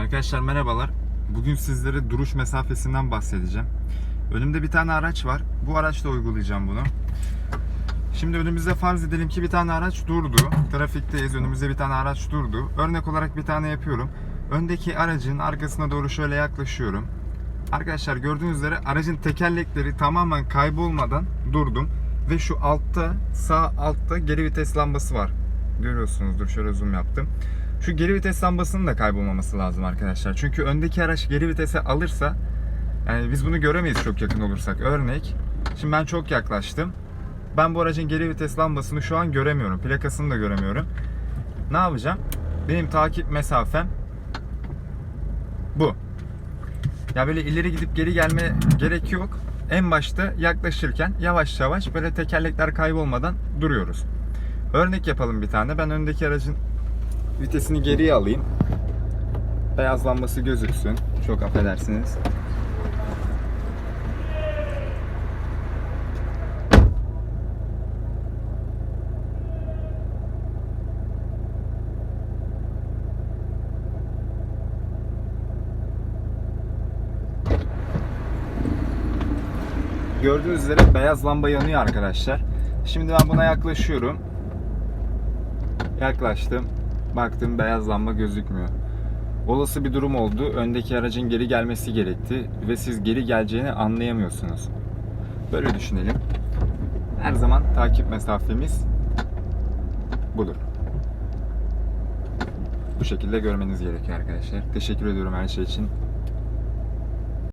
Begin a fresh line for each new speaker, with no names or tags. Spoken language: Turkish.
Arkadaşlar merhabalar. Bugün sizlere duruş mesafesinden bahsedeceğim. Önümde bir tane araç var. Bu araçla uygulayacağım bunu. Şimdi önümüzde farz edelim ki bir tane araç durdu. Trafikteyiz. Önümüzde bir tane araç durdu. Örnek olarak bir tane yapıyorum. Öndeki aracın arkasına doğru şöyle yaklaşıyorum. Arkadaşlar gördüğünüz üzere aracın tekerlekleri tamamen kaybolmadan durdum. Ve şu altta sağ altta geri vites lambası var. Görüyorsunuzdur şöyle zoom yaptım. Şu geri vites lambasının da kaybolmaması lazım arkadaşlar. Çünkü öndeki araç geri vitese alırsa yani biz bunu göremeyiz çok yakın olursak. Örnek. Şimdi ben çok yaklaştım. Ben bu aracın geri vites lambasını şu an göremiyorum. Plakasını da göremiyorum. Ne yapacağım? Benim takip mesafem bu. Ya böyle ileri gidip geri gelme gerek yok. En başta yaklaşırken yavaş yavaş böyle tekerlekler kaybolmadan duruyoruz. Örnek yapalım bir tane. Ben öndeki aracın vitesini geriye alayım. Beyaz lambası gözüksün. Çok affedersiniz. Gördüğünüz üzere beyaz lamba yanıyor arkadaşlar. Şimdi ben buna yaklaşıyorum. Yaklaştım. Baktım beyaz lamba gözükmüyor. Olası bir durum oldu. Öndeki aracın geri gelmesi gerekti ve siz geri geleceğini anlayamıyorsunuz. Böyle düşünelim. Her zaman takip mesafemiz budur. Bu şekilde görmeniz gerekiyor arkadaşlar. Teşekkür ediyorum her şey için.